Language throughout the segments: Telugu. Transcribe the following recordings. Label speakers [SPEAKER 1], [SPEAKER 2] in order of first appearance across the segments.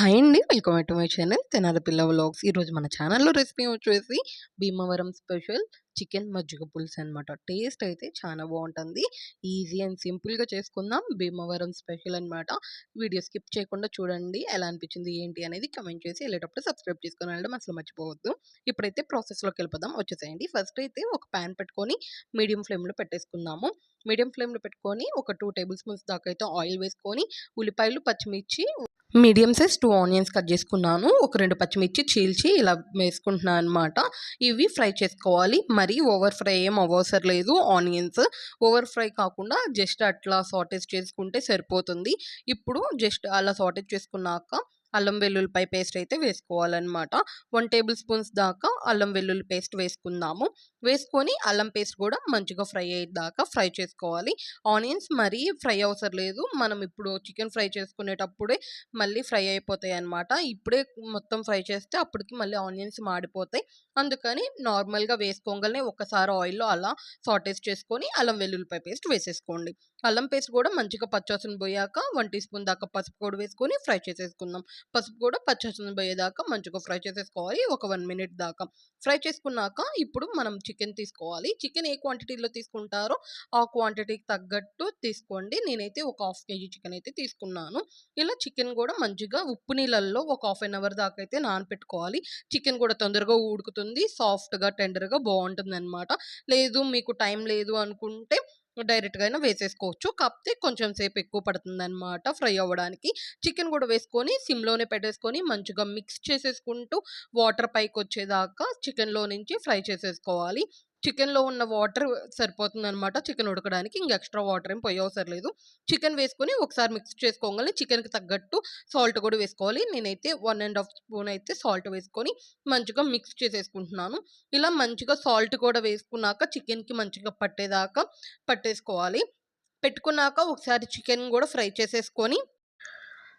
[SPEAKER 1] హాయ్ అండి. Welcome back to my channel Tenali Pilla vlogs. ఈరోజు మన ఛానల్‌లో రెసిపీ వచ్చేసి భీమవరం స్పెషల్ చికెన్ మజ్జిగ పులుసు అనమాట. టేస్ట్ అయితే చాలా బాగుంటుంది ఈజీ అండ్ సింపుల్‌గా చేసుకుందాం. భీమవరం స్పెషల్ అనమాట. వీడియో స్కిప్ చేయకుండా చూడండి. ఎలా అనిపించింది ఏంటి అనేది కమెంట్ చేసి వెళ్ళేటప్పుడు సబ్స్క్రైబ్ చేసుకుని వెళ్ళడం అసలు మర్చిపోవద్దు. ఇప్పుడైతే ప్రాసెస్‌లోకి వెళ్ళిపోదాం. వచ్చేసేయండి. ఫస్ట్ అయితే ఒక ప్యాన్ పెట్టుకొని మీడియం ఫ్లేమ్‌లో పెట్టేసుకుందాము. మీడియం ఫ్లేమ్‌లో పెట్టుకొని ఒక టూ టేబుల్ స్పూన్స్ దాకా అయితే ఆయిల్ వేసుకొని ఉల్లిపాయలు, పచ్చిమిర్చి medium size two onions cut చేసుకున్నాను. ఒక రెండు పచ్చిమిర్చి చీల్చి ఇలా వేసుకుంటున్నాను అనమాట. ఇవి ఫ్రై చేసుకోవాలి. మరీ ఓవర్ ఫ్రై ఏం అవసరం లేదు ఆనియన్స్. ఓవర్ ఫ్రై కాకుండా జస్ట్ అట్లా సాటేజ్ చేసుకుంటే సరిపోతుంది. ఇప్పుడు జస్ట్ అలా సాటేజ్ చేసుకున్నాక అల్లం వెల్లుల్లిపాయ పేస్ట్ అయితే వేసుకోవాలనమాట. వన్ టేబుల్ స్పూన్స్ దాకా అల్లం వెల్లుల్లి పేస్ట్ వేసుకుందాము. వేసుకొని అల్లం పేస్ట్ కూడా మంచిగా ఫ్రై అయ్యేదాకా ఫ్రై చేసుకోవాలి. ఆనియన్స్ మరీ ఫ్రై అవసరం లేదు. మనం ఇప్పుడు చికెన్ ఫ్రై చేసుకునేటప్పుడే మళ్ళీ ఫ్రై అయిపోతాయి అనమాట ఇప్పుడే మొత్తం ఫ్రై చేస్తే అప్పటికి మళ్ళీ ఆనియన్స్ మాడిపోతాయి. అందుకని నార్మల్‌గా వేసుకోంగానే ఒకసారి ఆయిల్‌లో అలా సాటేజ్ చేసుకొని అల్లం వెల్లుల్లిపాయ పేస్ట్ వేసేసుకోండి. అల్లం పేస్ట్ కూడా మంచిగా పచ్చివాసన పోయాక వన్ టీ స్పూన్ దాకా పసుపు కూడా వేసుకొని ఫ్రై చేసేసుకుందాం. పసుపు కూడా పచ్చివాసన పోయేదాకా మంచిగా ఫ్రై చేసేసుకోవాలి. ఒక వన్ మినిట్ దాకా. ఫ్రై చేసుకున్నాక ఇప్పుడు మనం చికెన్ తీసుకోవాలి. చికెన్ ఏ క్వాంటిటీలో తీసుకుంటారో ఆ క్వాంటిటీకి తగ్గట్టు తీసుకోండి. నేనైతే ఒక హాఫ్ కేజీ చికెన్ అయితే తీసుకున్నాను. ఇలా చికెన్ కూడా మంచిగా ఉప్పు నీళ్ళల్లో ఒక హాఫ్ అన్ అవర్ దాకా అయితే నానపెట్టుకోవాలి. చికెన్ కూడా తొందరగా ఉడుకుతుంది. సాఫ్ట్‌గా, టెండర్‌గా బావుంటుందనమాట. లేదు మీకు టైం లేదు అనుకుంటే డైరెక్ట్‌గా అయినా వేసేసుకోవచ్చు. కాకపోతే కొంచెం సేపు ఎక్కువ పడుతుందనమాట ఫ్రై అవ్వడానికి. చికెన్ కూడా వేసుకొని సిమ్‌లోనే పెట్టేసుకొని మంచిగా మిక్స్ చేసేసుకుంటూ వాటర్ పైకి వచ్చేదాకా చికెన్‌లో నుంచి ఫ్రై చేసేసుకోవాలి. చికెన్‌లో ఉన్న వాటర్ సరిపోతుందనమాట చికెన్ ఉడకడానికి. ఇంక ఎక్స్‌ట్రా వాటర్ ఏం పోయవసరం లేదు. చికెన్ వేసుకొని ఒకసారి మిక్స్ చేసుకోగానే చికెన్‌కి తగ్గట్టు సాల్ట్ కూడా వేసుకోవాలి. నేనైతే వన్ అండ్ హాఫ్ స్పూన్ అయితే సాల్ట్ వేసుకొని మంచిగా మిక్స్ చేసేసుకుంటున్నాను. ఇలా మంచిగా సాల్ట్ కూడా వేసుకున్నాక చికెన్‌కి మంచిగా పట్టేదాకా పట్టేసుకోవాలి. పెట్టుకున్నాక ఒకసారి చికెన్ కూడా ఫ్రై చేసేసుకొని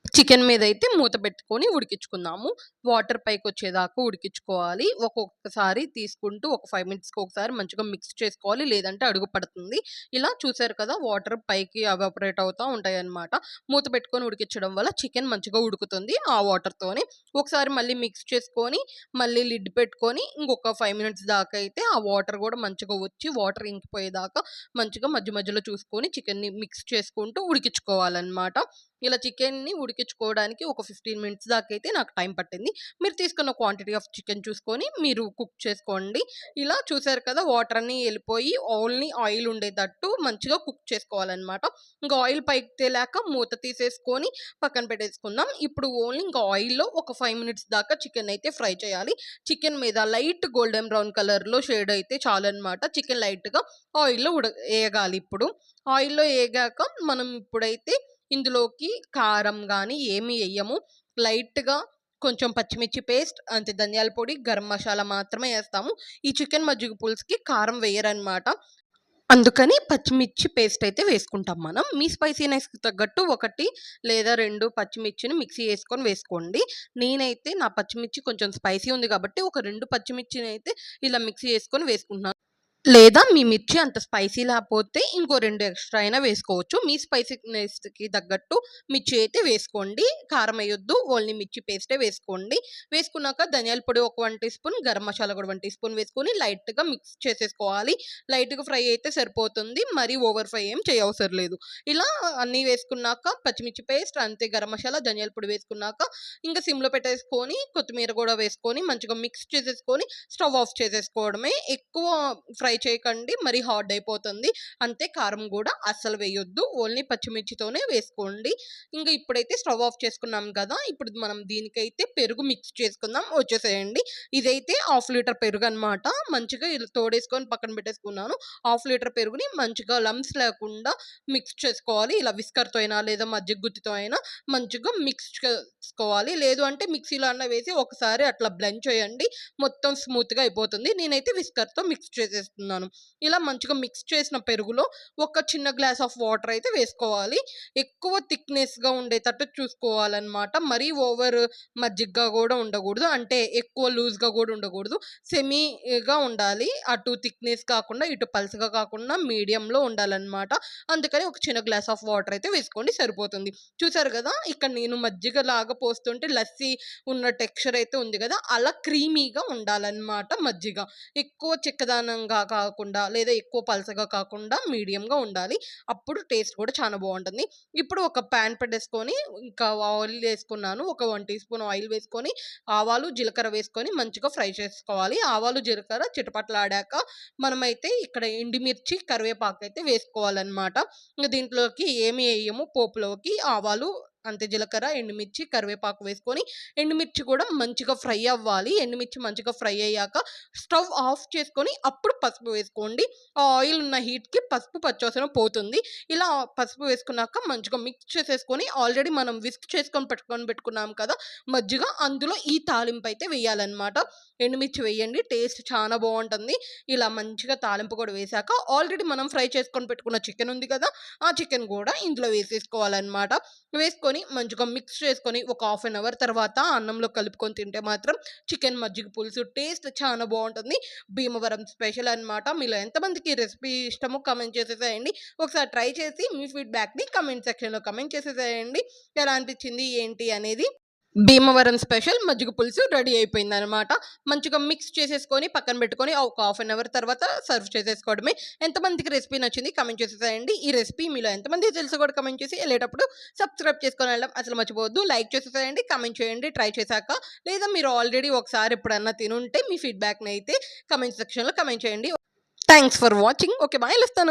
[SPEAKER 1] చికెన్ మీద అయితే మూత పెట్టుకొని ఉడికించుకుందాము. వాటర్ పైకి వచ్చేదాకా ఉడికించుకోవాలి. ఒక్కొక్కసారి తీసుకుంటూ ఒక ఫైవ్ మినిట్స్‌కి ఒకసారి మంచిగా మిక్స్ చేసుకోవాలి. లేదంటే అడుగు పడుతుంది. ఇలా చూసారు కదా వాటర్ పైకి ఎవాపరేట్ అవుతూ ఉంటాయన్నమాట. మూత పెట్టుకొని ఉడికించడం వల్ల చికెన్ మంచిగా ఉడుకుతుంది ఆ వాటర్‌తోని. ఒకసారి మళ్ళీ మిక్స్ చేసుకొని మళ్ళీ లిడ్ పెట్టుకొని ఇంకొక ఫైవ్ మినిట్స్ దాకా అయితే ఆ వాటర్ కూడా మంచిగా వచ్చి వాటర్ ఇంకిపోయేదాకా మంచిగా మధ్య మధ్యలో చూసుకొని చికెన్‌ని మిక్స్ చేసుకుంటూ ఉడికించుకోవాలన్నమాట. ఇలా చికెన్‌ని ఉడికించుకోవడానికి ఒక 15 మినిట్స్ దాకా అయితే నాకు టైం పట్టింది. మీరు తీసుకున్న క్వాంటిటీ ఆఫ్ చికెన్ చూసుకొని మీరు కుక్ చేసుకోండి. ఇలా చూసారు కదా వాటర్ అన్నీ వెళ్ళిపోయి ఓన్లీ ఆయిల్ ఉండేటట్టు మంచిగా కుక్ చేసుకోవాలన్నమాట. ఇంకా ఆయిల్ పైకి తేలాక మూత తీసేసుకొని పక్కన పెట్టేసుకుందాం. ఇప్పుడు ఓన్లీ ఇంకా ఆయిల్‌లో ఒక ఫైవ్ మినిట్స్ దాకా చికెన్ అయితే ఫ్రై చేయాలి. చికెన్ మీద లైట్ గోల్డెన్ బ్రౌన్ కలర్‌లో షేడ్ అయితే చాలన్నమాట. చికెన్ లైట్‌గా ఆయిల్‌లో ఉడ వేయగాలి ఇప్పుడు. ఆయిల్‌లో వేగాక మనం ఇప్పుడైతే ఇందులోకి కారం కానీ ఏమి వేయము లైట్‌గా కొంచెం పచ్చిమిర్చి పేస్ట్, అంతే ధనియాల పొడి, గరం మసాలా మాత్రమే వేస్తాము ఈ చికెన్ మజ్జిగ పులుసుకి కారం వేయరనమాట. అందుకని పచ్చిమిర్చి పేస్ట్ అయితే వేసుకుంటాం మనం. మీ స్పైసీనెస్‌కి తగ్గట్టు ఒకటి లేదా రెండు పచ్చిమిర్చిని మిక్సీ వేసుకొని వేసుకోండి. నేనైతే నా పచ్చిమిర్చి కొంచెం స్పైసీ ఉంది కాబట్టి ఒక 2 పచ్చిమిర్చినైతే ఇలా మిక్సీ వేసుకొని వేసుకుంటున్నాను. లేదా మీ మిర్చి అంత స్పైసీ లేకపోతే ఇంకో రెండు ఎక్స్‌ట్రా అయినా వేసుకోవచ్చు. మీ స్పైసీనెస్‌కి తగ్గట్టు మిర్చి అయితే వేసుకోండి. కారం వేయొద్దు ఓన్లీ మిర్చి పేస్టే వేసుకోండి. వేసుకున్నాక ధనియాల పొడి ఒక one tea spoon, garam masala కూడా వన్ టీ స్పూన్ వేసుకొని లైట్‌గా మిక్స్ చేసేసుకోవాలి. లైట్‌గా ఫ్రై అయితే సరిపోతుంది. మరీ ఓవర్ ఫ్రై ఏం చేయవసరం లేదు. ఇలా అన్నీ వేసుకున్నాక పచ్చిమిర్చి పేస్ట్, అంతే గరం మసాలా, ధనియాల పొడి వేసుకున్నాక ఇంకా సిమ్‌లో పెట్టేసుకొని కొత్తిమీర కూడా వేసుకొని మంచిగా మిక్స్ చేసేసుకొని స్టవ్ ఆఫ్ చేసేసుకోవడమే. ఎక్కువ ఫ్రై చేయకండి. మరి హార్డ్ అయిపోతుంది. అంతే కారం కూడా అస్సలు వేయొద్దు. ఓన్లీ పచ్చిమిర్చితోనే వేసుకోండి. ఇంకా ఇప్పుడైతే స్టవ్ ఆఫ్ చేసుకున్నాం కదా! ఇప్పుడు మనం దీనికైతే పెరుగు మిక్స్ చేసుకుందాం. వచ్చేసేయండి. ఇదైతే హాఫ్ లీటర్ పెరుగు అనమాట మంచిగా ఇలా తోడేసుకొని పక్కన పెట్టేసుకున్నాను. హాఫ్ లీటర్ పెరుగుని మంచిగా లమ్స్ లేకుండా మిక్స్ చేసుకోవాలి. ఇలా విస్కర్‌తో అయినా లేదా మజ్జిగ గుత్తితో అయినా మంచిగా మిక్స్ చేసుకోవాలి. లేదు అంటే మిక్సీలో అన్న వేసి ఒకసారి అట్లా బ్లెండ్ చేయండి. మొత్తం స్మూత్‌గా అయిపోతుంది. నేనైతే విస్కర్‌తో మిక్స్ చేసేస్తున్నాను. వేస్తున్నాను. ఇలా మంచిగా మిక్స్ చేసిన పెరుగులో ఒక చిన్న గ్లాస్ ఆఫ్ వాటర్ అయితే వేసుకోవాలి. ఎక్కువ థిక్‌నెస్‌గా ఉండేటట్టు చూసుకోవాలనమాట. మరీ ఓవర్ మజ్జిగ్గా కూడా ఉండకూడదు. అంటే ఎక్కువ లూజ్‌గా కూడా ఉండకూడదు. సెమీగా ఉండాలి. అటు థిక్‌నెస్ కాకుండా, ఇటు పల్సగా కాకుండా మీడియంలో ఉండాలన్నమాట అందుకని ఒక చిన్న గ్లాస్ ఆఫ్ వాటర్ అయితే వేసుకోండి సరిపోతుంది. చూసారు కదా ఇక్కడ నేను మజ్జిగ లాగా పోస్తుంటే లస్సీ ఉన్న టెక్స్చర్ అయితే ఉంది కదా అలా క్రీమీగా ఉండాలన్నమాట మజ్జిగ. ఎక్కువ చిక్కదనంగా కాకుండా, లేదా ఎక్కువ పల్చగా కాకుండా మీడియంగా ఉండాలి. అప్పుడు టేస్ట్ కూడా చాలా బాగుంటుంది ఇప్పుడు ఒక ప్యాన్ పెట్టేసుకొని, ఇంకా ఆయిల్ వేసుకున్నాను. ఒక వన్ టీ స్పూన్ ఆయిల్ వేసుకొని, ఆవాలు, జీలకర్ర వేసుకొని మంచిగా ఫ్రై చేసుకోవాలి. ఆవాలు, జీలకర్ర చిటపటలాడాక మనమైతే ఇక్కడ ఎండుమిర్చి, కరివేపాకు అయితే వేసుకోవాలన్నమాట దీంట్లోకి ఏమి వేయము పోపులోకి ఆవాలు, అంతే జీలకర్ర, ఎండుమిర్చి, కరివేపాకు వేసుకొని, ఎండుమిర్చి కూడా మంచిగా ఫ్రై అవ్వాలి. ఎండుమిర్చి మంచిగా ఫ్రై అయ్యాక స్టవ్ ఆఫ్ చేసుకొని అప్పుడు పసుపు వేసుకోండి. ఆ ఆయిల్ ఉన్న హీట్‌కి పసుపు పచ్చివాసన పోతుంది. ఇలా పసుపు వేసుకున్నాక మంచిగా మిక్స్ చేసేసుకొని ఆల్రెడీ మనం విస్క్ చేసుకొని పెట్టుకొని పెట్టుకున్నాం కదా! మజ్జిగ అందులో ఈ తాలింపు అయితే వేయాలన్నమాట ఎండుమిర్చి వేయండి. టేస్ట్ చాలా బాగుంటుంది ఇలా మంచిగా తాలింపు కూడా వేశాక ఆల్రెడీ మనం ఫ్రై చేసుకొని పెట్టుకున్న చికెన్ ఉంది కదా! ఆ చికెన్ కూడా ఇందులో వేసేసుకోవాలనమాట. వేసుకొని మంచిగా మిక్స్ చేసుకొని ఒక హాఫ్ అన్ అవర్ తర్వాత అన్నంలో కలుపుకొని తింటే మాత్రం చికెన్ మజ్జిగ పులుసు టేస్ట్ చాలా బాగుంటుంది భీమవరం స్పెషల్ అనమాట. మీలో ఎంతమందికి రెసిపీ ఇష్టమో కమెంట్ చేసేసేయండి. ఒకసారి ట్రై చేసి మీ ఫీడ్‌బ్యాక్‌ని కమెంట్ సెక్షన్‌లో కమెంట్ చేసేసేయండి. ఎలా అనిపించింది ఏంటి అనేది. భీమవరం స్పెషల్ మజ్జిగ పులుసు రెడీ అయిపోయిందనమాట. మంచిగా మిక్స్ చేసేసుకొని పక్కన పెట్టుకొని ఒక హాఫ్ ఎన్ అవర్ తర్వాత సర్వ్ చేసేసుకోవడమే. ఎంతమందికి రెసిపీ నచ్చింది కమెంట్ చేసేసేయండి. ఈ రెసిపీ మీలో ఎంతమంది తెలుసు కూడా కమెంట్ చేసి వెళ్ళేటప్పుడు సబ్స్క్రైబ్ చేసుకొని వెళ్ళడం అసలు మర్చిపోవద్దు. లైక్ చేసేసేయండి. కమెంట్ చేయండి ట్రై చేశాక. లేదా మీరు ఆల్రెడీ ఒకసారి ఎప్పుడన్నా తినుంటే మీ ఫీడ్‌బ్యాక్‌ని అయితే కమెంట్ సెక్షన్‌లో కమెంట్ చేయండి. Thanks for watching. Okay. Bye. ఎళ్ళొస్తాను.